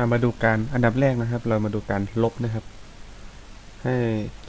ามาดูการอันดับแรกนะครับ เรามาดูการลบนะครับ ให้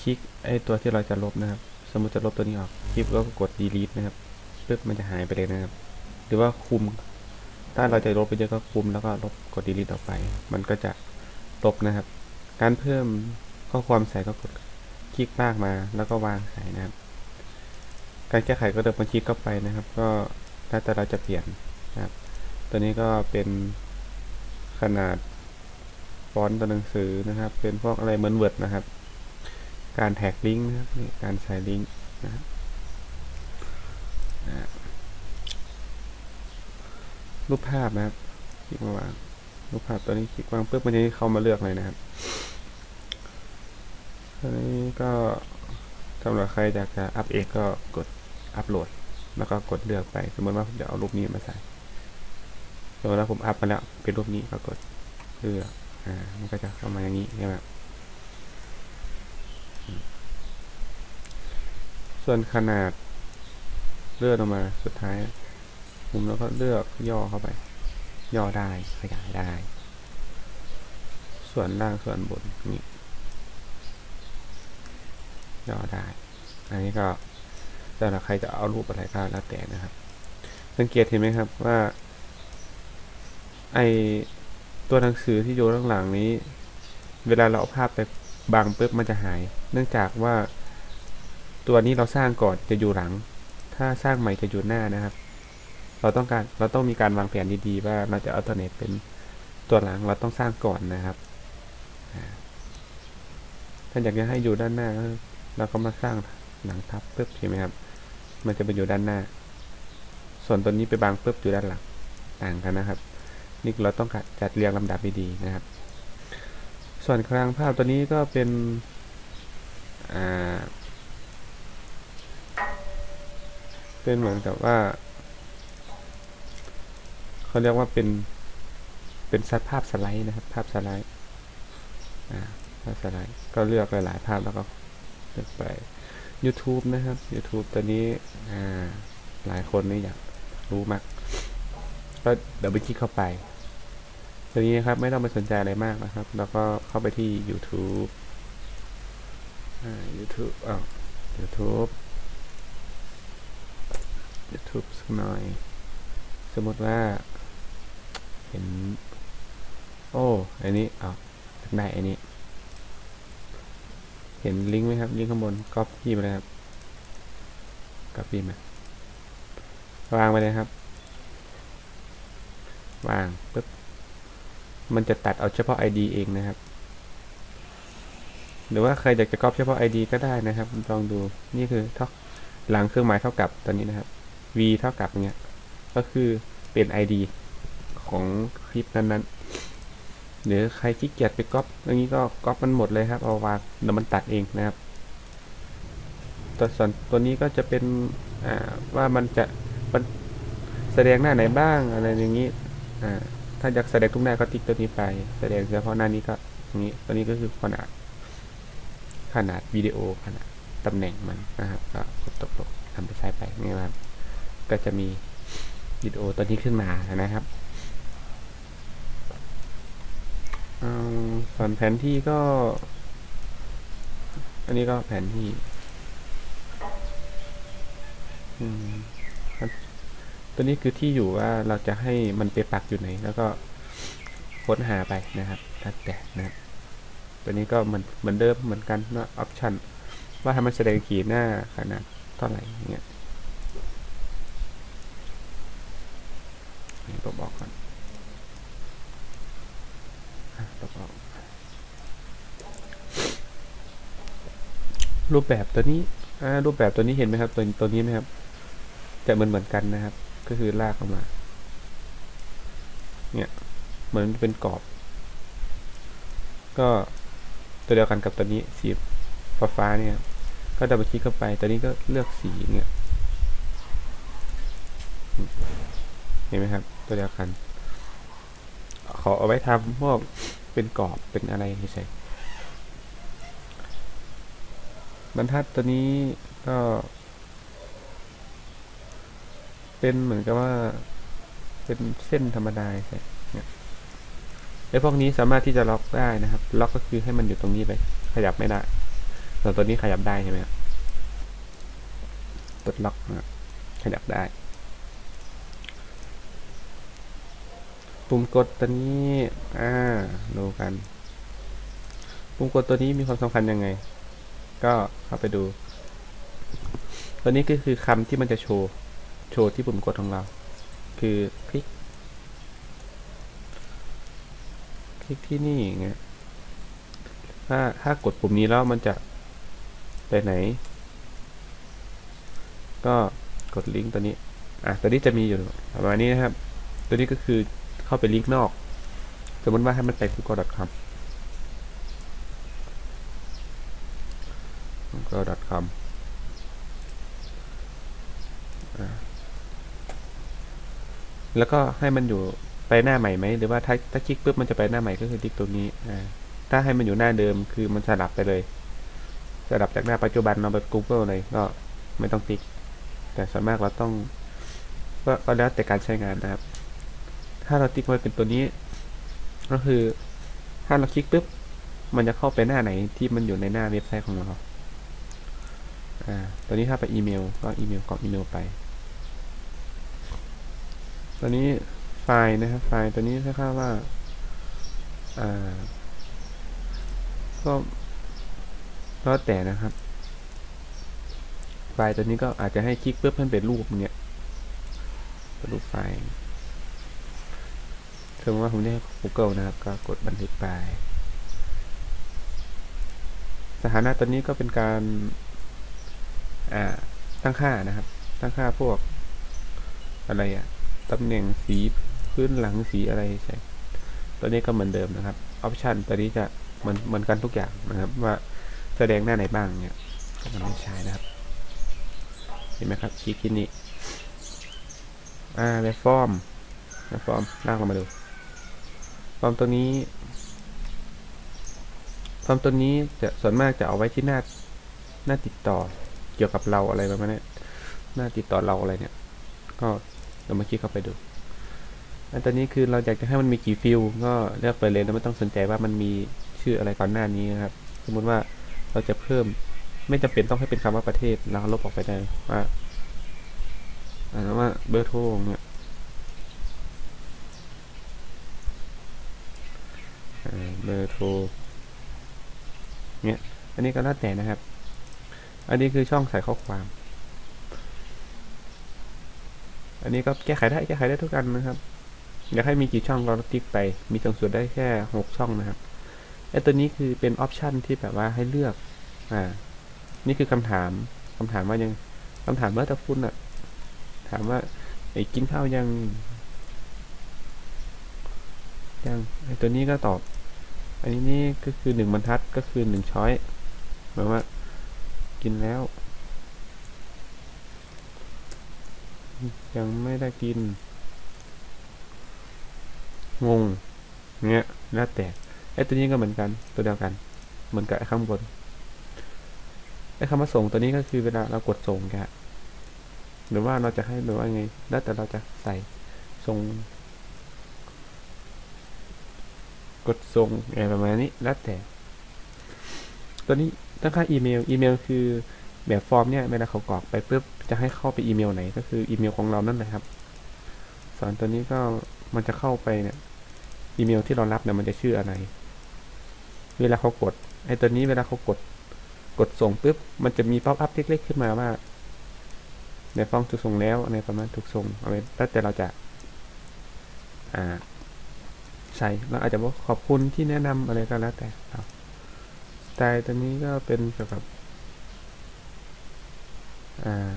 คลิกไอตัวที่เราจะลบนะครับ สมมติจะลบตัวนี้ออกคลิกแล้วก็กด delete นะครับปึ๊บมันจะหายไปเลยนะครับ หรือว่าคุม ถ้าเราจะลบไปเยอะก็คุมแล้วก็ลบกด delete ออกไป มันก็จะลบนะครับ การเพิ่มข้อความใส่ก็กดคลิกลากมาแล้วก็วางหายนะครับ การแก้ไขก็เดินมาคลิกเข้าไปนะครับ ก็แล้วแต่เราจะเปลี่ยนนะครับ ตัวนี้ก็เป็นขนาด ฟอนต์ตัวหนังสือนะครับ เป็นพวกอะไรเหมือนเวิร์ดนะครับ การแท็กลิงก์นะครับนี่การใส่ลิงก์นะครับรูปภาพนะครับคลิกมาวางรูปภาพตัวนี้คลิกวางปุ๊บมันจะให้เข้ามาเลือกเลยนะครับตัวนี้ก็สำหรับใครอยากจะอัพเองก็กดอัพโหลด แล้วก็กดเลือกไป สมมติว่าผมจะเอารูปนี้มาใส่สมมติว่าผมอัพมาแล้วเป็นรูปนี้ก็กดเลือก มันก็จะเข้ามาอย่างนี้ใช่ไหมส่วนขนาดเลื่อนออกมาสุดท้ายมุมแล้วก็เลือกย่อเข้าไป ย่อได้ขยายได้ ส่วนล่างส่วนบนนี่ย่อได้ อันนี้ก็สำหรับใครจะเอารูปอะไรก็แล้วแต่นะครับ สังเกตเห็นไหมครับว่า ไอ ตัวหนังสือที่อยู่ข้างหลังนี้ เวลาเราเอาภาพไปบังปุ๊บมันจะหาย เนื่องจากว่า ตัวนี้เราสร้างก่อนจะอยู่หลัง ถ้าสร้างใหม่จะอยู่หน้านะครับ เราต้องการเราต้องมีการวางแผนดีๆ ว่าเราจะเอาตัวไหนเป็นตัวหลังเราต้องสร้างก่อนนะครับ ถ้าอยากจะให้อยู่ด้านหน้าเราก็มาสร้างหลังทับปุ๊บเห็นไหมครับ มันจะไปอยู่ด้านหน้า ส่วนตัวนี้ไปบางปุ๊บอยู่ด้านหลังต่างกันนะครับ นี่เราต้องจัดเรียงลำดับดีๆนะครับ ส่วนกลางภาพตัวนี้ก็เป็นเป็นเหมือนกับว่าเขาเรียกว่าเป็นเป็นซัดภาพสไลด์นะครับ ภาพสไลด์ภาพสไลด์ก็เลือกหลายๆภาพแล้วก็เลือกไป YouTube นะครับ YouTube ตัวนี้หลายคนนี่อยากรู้มาก ก็เดี๋ยวไปคลิกเข้าไป ตัวนี้ครับไม่ต้องไปสนใจอะไรมากนะครับ แล้วก็เข้าไปที่ YouTube อ่ YouTube อ่า YouTube YouTube สักหน่อย สมมติว่า เห็น โอ้อันนี้เอาได้อันนี้ เห็นลิงก์ไหมครับ ลิงก์ข้างบนก๊อปปี้มาเลยครับก๊อปปี้มาวางไปเลยครับ วางปึ๊บ มันจะตัดเอาเฉพาะ ID เองนะครับ หรือว่าใครอยากจะก๊อปเฉพาะ ID ก็ได้นะครับ ลองดูนี่คือเท่าหลังเครื่องหมายเท่ากับตอนนี้นะครับ v เท่ากับเนี้ยก็คือเป็น ID ของคลิปนั้นๆหรือใครขี้เกียจไปก๊อปอย่างนี้ก็ก๊อปมันหมดเลยครับเอาวางแล้วมันตัดเองนะครับ ตัวส่วนตัวนี้ก็จะเป็นว่ามันจะมันแสดงหน้าไหนบ้างอะไรอย่างนี้ ถ้าอยากแสดงทุกหน้าก็ติ๊กตัวนี้ไป แสดงเฉพาะหน้านี้ก็อย่างนี้ตัวนี้ก็คือขนาด ขนาดวิดีโอขนาดตำแหน่งมันนะครับ ก็กดตกลงทำไปใช้ไปนี่ครับ ก็จะมีวิดีโอตัวนี้ขึ้นมานะครับส่วนแผนที่ก็ อันนี้ก็แผนที่ ตัวนี้คือที่อยู่ว่าเราจะให้มันไปปักอยู่ไหน แล้วก็ค้นหาไปนะครับถ้าแต่นะตัวนี้ก็เหมือนเหมือนเดิมเหมือนกันว่าออปชันว่าทำมันแสดงขีดหน้าขนาดเท่าไหร่เงี้ยนี่ตบออกก่อนตบอก รูปแบบตัวนี้รูปแบบตัวนี้เห็นไหมครับ ตัวตัวนี้ไหมครับ จะเหมือนเหมือนกันนะครับ ก็คือลากเข้ามา เนี่ยเหมือนเป็นกรอบ ก็ตัวเดียวกันกับตัวนี้สีฟ้าฟ้าเนี่ย ก็ดับเบิลคลิกเข้าไปตัวนี้ก็เลือกสีเนี่ยเห็นไหมครับ ตัวเดียวกัน ขอเอาไว้ทำพวกเป็นกรอบเป็นอะไรใช่บรรทัดตัวนี้ก็ เป็นเหมือนกับว่า เป็นเส้นธรรมดาใช่เนี่ยเอ้พวกนี้สามารถที่จะล็อกได้นะครับ ล็อกก็คือให้มันอยู่ตรงนี้ไป ขยับไม่ได้ส่ตัวนี้ขยับได้ใช่ไหมครับปลดล็อกนะครับขยับได้ ปุ่มกดตัวนี้อ่าดูกัน ปุ่มกดตัวนี้มีความสำคัญยังไง ก็เข้าไปดู ตัวนี้ก็คือคำที่มันจะโชว์ โชว์ที่ปุ่มกดของเรา คือคลิก คลิกที่นี่อย่างเงี้ยถ้าถ้ากดปุ่มนี้แล้วมันจะไปไหน ก็กดลิงก์ตัวนี้ อะ ตัวนี้จะมีอยู่ประมาณนี้นะครับ ตัวนี้ก็คือเข้าไปลิงก์นอก สมมติว่าให้มันไป google.com google.com อ่า แล้วก็ให้มันอยู่ไปหน้าใหม่ไหมหรือว่าถ้าถ้าคลิกปุ๊บมันจะไปหน้าใหม่ก็คือคลิกตรงนี้อ่าถ้าให้มันอยู่หน้าเดิมคือมันสลับไปเลยสลับจากหน้าปัจจุบันมาแบบ Google เลยก็ไม่ต้องคลิก แต่ส่วนมากเราต้องก็ก็แล้วแต่การใช้งานนะครับ ถ้าเราติ๊กไว้เป็นตัวนี้ ก็คือถ้าเราคลิกปุ๊บมันจะเข้าไปหน้าไหนที่มันอยู่ในหน้าเว็บไซต์ของเรา อ่า ตัวนี้ถ้าไปอีเมล ก็อีเมลกรอกอีเมลไป ตัวนี้ไฟล์นะครับไฟล์ตัวนี้คล้ายๆว่าอ่าก็แล้วแต่นะครับ ไฟล์ตัวนี้ก็อาจจะให้คลิกปุ๊บให้เป็นรูปเนี้ยเป็นรูปไฟล์สมมติว่าผมได้ Google นะครับ ก็กดบันทึกไป สถานะตัวนี้ก็เป็นการอ่าตั้งค่านะครับ ตั้งค่าพวกอะไรอะ ตำแหน่งสีพื้นหลังสีอะไรใช่ตัวนี้ก็เหมือนเดิมนะครับออปชันตัวนี้จะเหมือนเหมือนกันทุกอย่างนะครับ ว่าแสดงหน้าไหนบ้างเนี่ยก็มันไม่ใช้นะครับเห็นไหมครับคลิกที่นี่อ่าแบบฟอร์มแบบฟอร์มลากลงมาดูฟอร์มตัวนี้ฟอร์มตัวนี้จะส่วนมากจะเอาไว้ที่หน้าหน้าติดต่อเกี่ยวกับเราอะไรประมาณนี้หน้าติดต่อเราอะไรเนี่ย ก็ เรามาคลิกเข้าไปดูอันตัวนี้คือเราอยากจะให้มันมีกี่ฟิลก็เลือกไปเลยแล้วไม่ต้องสนใจว่ามันมีชื่ออะไรก่อนหน้านี้นะครับ สมมติว่าเราจะเพิ่มไม่จำเป็นต้องให้เป็นคำว่าประเทศเราลบออกไปได้ว่าอ่านว่าเบอร์โทรเนี่ยเบอร์โทรเนี่ยอันนี้ก็แล้วแต่นะครับ อันนี้คือช่องใส่ข้อความ อันนี้ก็แก้ไขได้แก้ไขได้ทุกอันนะครับ อยากให้มีกี่ช่องเราติ๊กไป มีสูงสุดได้แค่หกช่องนะครับไอ้ตัวนี้คือเป็นออปชันที่แบบว่าให้เลือก อ่า นี่คือคำถามคำถามว่ายังคำถามว่าถ้าคุณอะ ถามว่าไอ้กินข้าวยังยังไอ้ตัวนี้ก็ตอบ อันนี้นี่ก็คือหนึ่งบรรทัดก็คือหนึ่งช้อยหมายว่า กินแล้ว ยังไม่ได้กิน งง เงี้ยแล้วแต่ไอ้ตัวนี้ก็เหมือนกัน ตัวเดียวกัน เหมือนกับไอ้ข้างบน ไอ้คำว่าส่งตัวนี้ก็คือเวลาเรากดส่งแกหรือว่าเราจะให้แบบว่าไง แล้วแต่เราจะใส่ส่ง กดส่งอะไรประมาณนี้ แล้วแต่ ตัวนี้ตั้งค่าอีเมล อีเมลคือ แบบฟอร์มเนี่ยเวลาเขากรอกไปปุ๊บจะให้เข้าไปอีเมลไหนก็คืออีเมลของเรานั่นแหละครับส่วนตัวนี้ก็มันจะเข้าไปเนี่ยอีเมลที่เรารับเนี่ยมันจะชื่ออะไร เวลาเขากดไอ้ตัวนี้เวลาเขากดกดส่งปุ๊บมันจะมีป๊อปอัพเล็กๆขึ้นมาว่าในฟอร์มถูกส่งแล้วในประมาณถูกส่งอะไรแล้วแต่เราจะอ่าใส่เราอาจจะบอกขอบคุณที่แนะนำอะไรก็แล้วแต่ครับแต่ตัวนี้ก็เป็นเกี่ยวกับ อ่า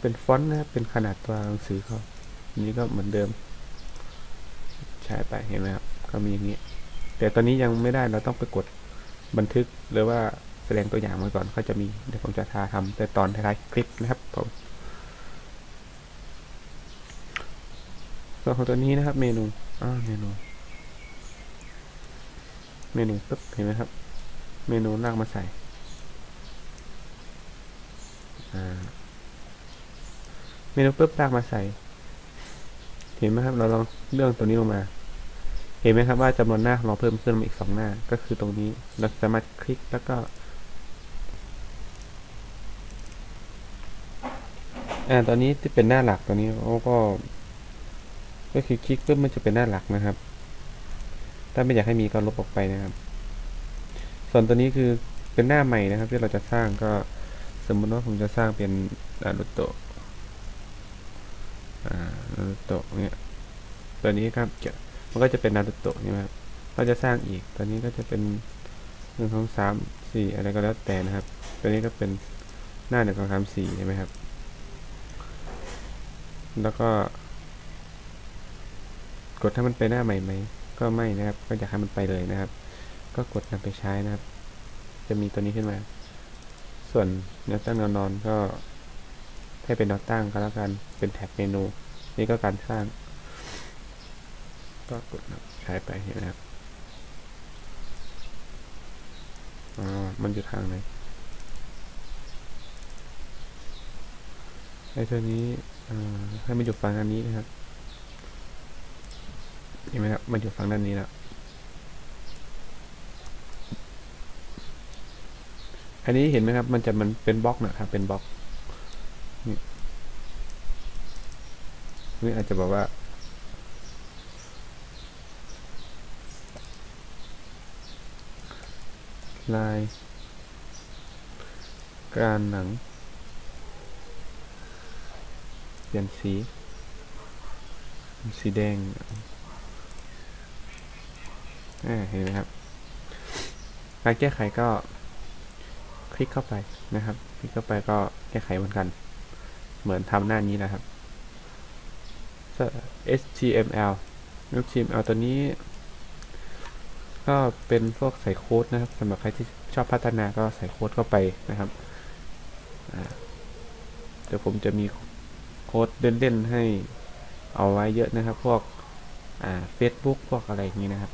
เป็นฟอนต์นะครับ เป็นขนาดตัวหนังสือเขานี้ก็เหมือนเดิม ใช้ไปเห็นไหมครับ ก็มีอย่างนี้ แต่ตอนนี้ยังไม่ได้เราต้องไปกดบันทึกหรือว่าแสดงตัวอย่างมาก่อนเขาจะมีเดี๋ยวผมจะทาทำแต่ตอนท้ายคลิปนะครับผมส่วนของตัวนี้นะครับ เมนูอ่าเมนู เมนูปึ๊บเห็นไหมครับ เมนูลากมาใส่ เมนูปุ๊บลากมาใส่ เห็นไหมครับ เราลองเลื่อนตัวนี้ลงมา เห็นไหมครับว่าจำนวนหน้าเราเพิ่มขึ้นมาอีกสองหน้า ก็คือตรงนี้ เราสามารถคลิกแล้วก็อ่าตอนนี้ที่เป็นหน้าหลักตัวนี้เขาก็ ก็คือคลิกปุ๊บมันจะเป็นหน้าหลักนะครับ ถ้าไม่อยากให้มีก็ลบออกไปนะครับ ส่วนตัวนี้คือเป็นหน้าใหม่นะครับ ที่เราจะสร้างก็ สมมติว่าผมจะสร้างเป็นนารุโตะนารุโตะเนี่ยตัวนี้ครับจะมันก็จะเป็นนารุโตะใช่ไหมครับก็จะสร้างอีกตัวนี้ก็จะเป็นหนึ่งสองสามสี่อะไรก็แล้วแต่นะครับ ตัวนี้ก็เป็นหน้าหนึ่งสองสามสี่ใช่ไหมครับ แล้วก็ กดถ้มันไปหน้าใหม่ไหมก็ไม่นะครับ ก็อยากให้มันไปเลยนะครับ ก็กดนำไปใช้นะครับ จะมีตัวนี้ขึ้นมา ส่วนแนวตั้งแนวนอนก็ให้เป็นแนวตั้งก็แล้วกัน เป็นแท็บเมนู นี่ก็การสร้าง ก็กดใช้ไปเห็นไหมครับอ๋อมันอยู่ทางไหนไอ้ตัวนี้อ่าให้มันอยู่ฝั่งอันนี้นะครับเห็นไหมครับ มันอยู่ฝั่งด้านนี้แล้ว อันนี้เห็นไหมครับ มันจะมันเป็นบล็อกนะครับ เป็นบล็อกนี่นี่อาจจะบอกว่าลาย การหนัง เปลี่ยนสี สีแดงอ่เห็นไหมครับ การแก้ไขก็ ลิกเข้าไปนะครับ คลิกเข้าไปก็แก้ไขเหมือนกัน เหมือนทำหน้านี้นะครับ HTML HTML ตัวนี้ ก็เป็นพวกใส่โค้ดนะครับสำหรับใครที่ชอบพัฒนาก็ใส่โค้ดเข้าไปนะครับเดี๋ยวผมจะมีโค้ดเล่นๆให้เอาไว้เยอะนะครับ พวกเฟซบุ๊กพวกอะไรอย่างนี้นะครับ